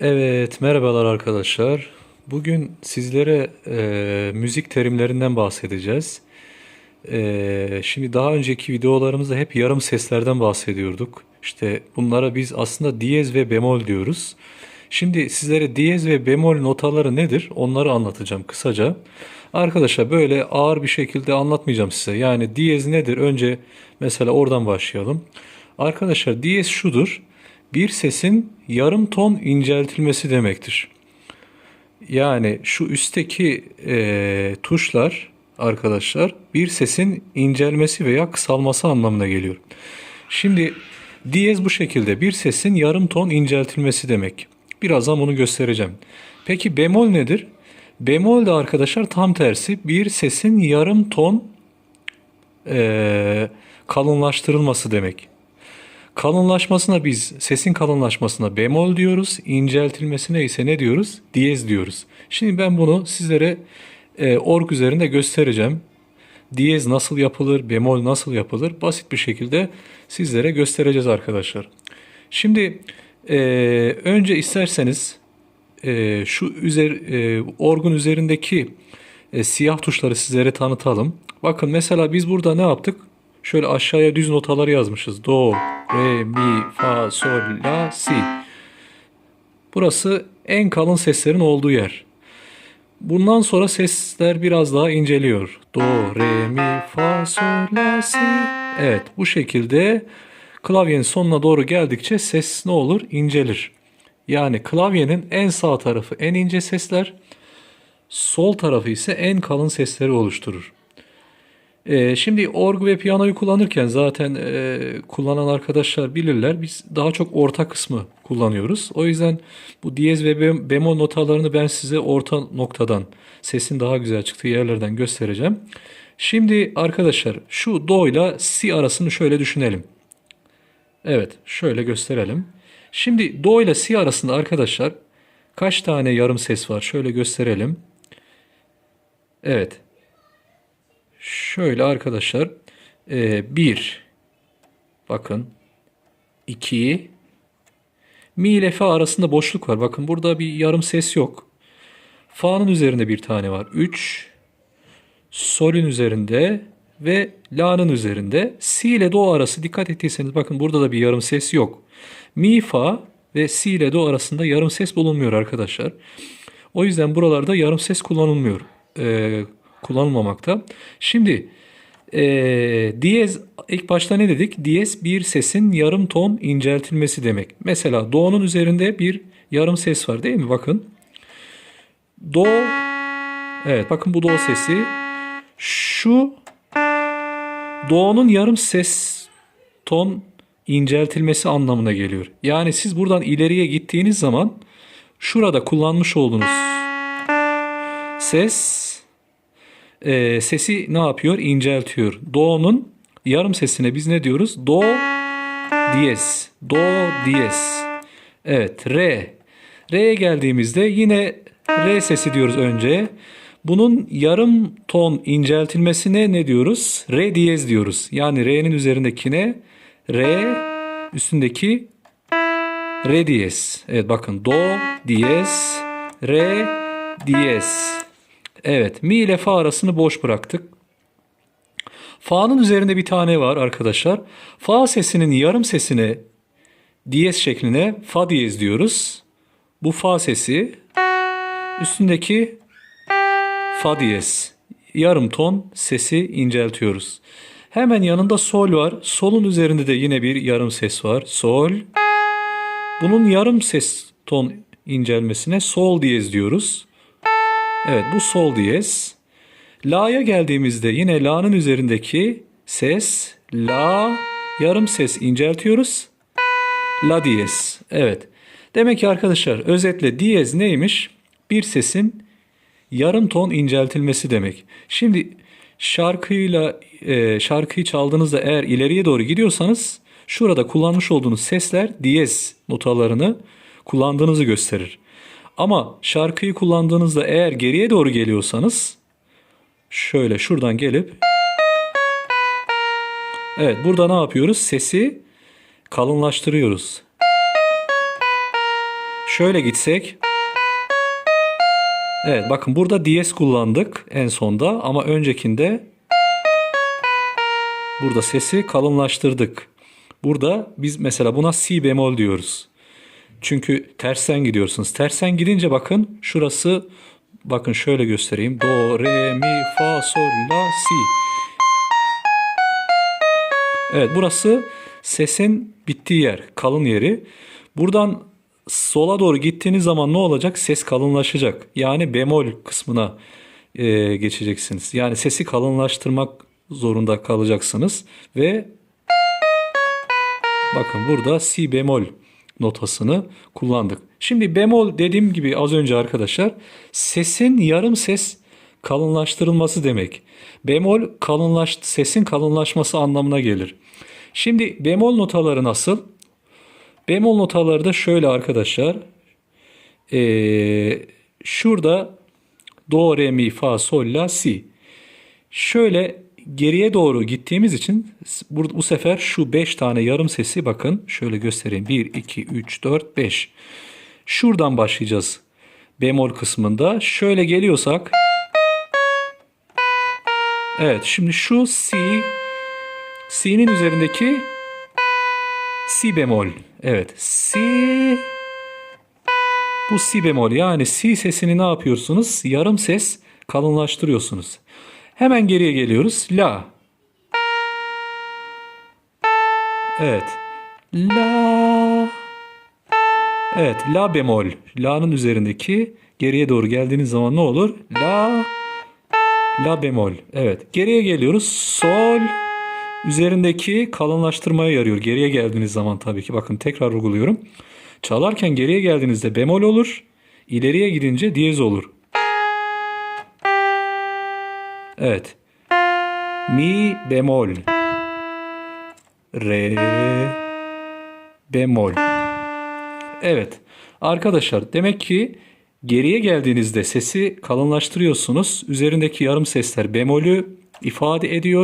Evet, merhabalar arkadaşlar. Bugün sizlere e, müzik terimlerinden bahsedeceğiz. E, şimdi daha önceki videolarımızda hep yarım seslerden bahsediyorduk. İşte bunlara biz aslında diyez ve bemol diyoruz. Şimdi sizlere diyez ve bemol notaları nedir? Onları anlatacağım kısaca. Arkadaşlar böyle ağır bir şekilde anlatmayacağım size. Yani diyez nedir? Önce mesela oradan başlayalım. Arkadaşlar diyez şudur. Bir sesin yarım ton inceltilmesi demektir. Yani şu üstteki e, tuşlar arkadaşlar bir sesin incelmesi veya kısalması anlamına geliyor. Şimdi diyez bu şekilde bir sesin yarım ton inceltilmesi demek. Birazdan bunu göstereceğim. Peki bemol nedir? Bemol de arkadaşlar tam tersi bir sesin yarım ton e, kalınlaştırılması demek. Kalınlaşmasına biz sesin kalınlaşmasına bemol diyoruz. inceltilmesine ise ne diyoruz? Diyez diyoruz. Şimdi ben bunu sizlere e, org üzerinde göstereceğim. Diyez nasıl yapılır, bemol nasıl yapılır basit bir şekilde sizlere göstereceğiz arkadaşlar. Şimdi e, önce isterseniz e, şu üzer, e, orgun üzerindeki e, siyah tuşları sizlere tanıtalım. Bakın mesela biz burada ne yaptık? Şöyle aşağıya düz notaları yazmışız. Do, re, mi, fa, sol, la, si. Burası en kalın seslerin olduğu yer. Bundan sonra sesler biraz daha inceliyor. Do, re, mi, fa, sol, la, si. Evet bu şekilde klavyenin sonuna doğru geldikçe ses ne olur? İncelir. Yani klavyenin en sağ tarafı en ince sesler, sol tarafı ise en kalın sesleri oluşturur. Ee, şimdi org ve piyanoyu kullanırken zaten e, kullanan arkadaşlar bilirler. Biz daha çok orta kısmı kullanıyoruz. O yüzden bu diyez ve bem- bemol notalarını ben size orta noktadan sesin daha güzel çıktığı yerlerden göstereceğim. Şimdi arkadaşlar şu do ile si arasını şöyle düşünelim. Evet şöyle gösterelim. Şimdi do ile si arasında arkadaşlar kaç tane yarım ses var? Şöyle gösterelim. Evet. Şöyle arkadaşlar. e, bir. Bakın. iki. Mi ile fa arasında boşluk var. Bakın burada bir yarım ses yok. Fa'nın üzerinde bir tane var. 3. Sol'ün üzerinde ve la'nın üzerinde. Si ile do arası dikkat ettiyseniz bakın burada da bir yarım ses yok. Mi, fa ve si ile do arasında yarım ses bulunmuyor arkadaşlar. O yüzden buralarda yarım ses kullanılmıyor. Ee, kullanılmamakta. Şimdi ee, diyez ilk başta ne dedik? Diyez bir sesin yarım ton inceltilmesi demek. Mesela do'nun üzerinde bir yarım ses var değil mi? Bakın. Do Evet bakın bu do sesi. Şu do'nun yarım ses ton inceltilmesi anlamına geliyor. Yani siz buradan ileriye gittiğiniz zaman şurada kullanmış olduğunuz ses e, sesi ne yapıyor? İnceltiyor. Do'nun yarım sesine biz ne diyoruz? Do diyez. Do diyez. Evet. Re. Re'ye geldiğimizde yine re sesi diyoruz önce. Bunun yarım ton inceltilmesine ne diyoruz? Re diyez diyoruz. Yani re'nin üzerindekine re üstündeki re diyez. Evet bakın do diyez re diyez. Evet mi ile fa arasını boş bıraktık. Fa'nın üzerinde bir tane var arkadaşlar. Fa sesinin yarım sesine diyez şekline fa diyez diyoruz. Bu fa sesi üstündeki fa diyez. Yarım ton sesi inceltiyoruz. Hemen yanında sol var. Solun üzerinde de yine bir yarım ses var. Sol. Bunun yarım ses ton incelmesine sol diyez diyoruz. Evet bu sol diyez. La'ya geldiğimizde yine la'nın üzerindeki ses la yarım ses inceltiyoruz. La diyez. Evet. Demek ki arkadaşlar özetle diyez neymiş? Bir sesin yarım ton inceltilmesi demek. Şimdi şarkıyla e, şarkıyı çaldığınızda eğer ileriye doğru gidiyorsanız şurada kullanmış olduğunuz sesler diyez notalarını kullandığınızı gösterir. Ama şarkıyı kullandığınızda eğer geriye doğru geliyorsanız şöyle şuradan gelip Evet burada ne yapıyoruz? Sesi kalınlaştırıyoruz. Şöyle gitsek. Evet bakın burada diyez kullandık en sonda ama öncekinde burada sesi kalınlaştırdık. Burada biz mesela buna si bemol diyoruz. Çünkü tersten gidiyorsunuz. Tersten gidince bakın şurası bakın şöyle göstereyim. Do, re, mi, fa, sol, la, si. Evet burası sesin bittiği yer, kalın yeri. Buradan sola doğru gittiğiniz zaman ne olacak? Ses kalınlaşacak. Yani bemol kısmına e, geçeceksiniz. Yani sesi kalınlaştırmak zorunda kalacaksınız ve bakın burada si bemol notasını kullandık. Şimdi bemol dediğim gibi az önce arkadaşlar sesin yarım ses kalınlaştırılması demek. Bemol kalınlaş sesin kalınlaşması anlamına gelir. Şimdi bemol notaları nasıl? Bemol notaları da şöyle arkadaşlar. Ee, şurada do, re, mi, fa, sol, la, si. Şöyle geriye doğru gittiğimiz için bu, bu sefer şu 5 tane yarım sesi bakın şöyle göstereyim. 1, 2, 3, 4, 5. Şuradan başlayacağız bemol kısmında. Şöyle geliyorsak Evet şimdi şu si si'nin üzerindeki si bemol. Evet si bu si bemol yani si sesini ne yapıyorsunuz? Yarım ses kalınlaştırıyorsunuz. Hemen geriye geliyoruz. La. Evet. La. Evet. La bemol. La'nın üzerindeki geriye doğru geldiğiniz zaman ne olur? La. La bemol. Evet. Geriye geliyoruz. Sol. Üzerindeki kalınlaştırmaya yarıyor. Geriye geldiğiniz zaman tabii ki. Bakın tekrar vurguluyorum. Çalarken geriye geldiğinizde bemol olur. İleriye gidince diyez olur. Evet. Mi bemol. Re bemol. Evet. Arkadaşlar demek ki geriye geldiğinizde sesi kalınlaştırıyorsunuz. Üzerindeki yarım sesler bemolü ifade ediyor.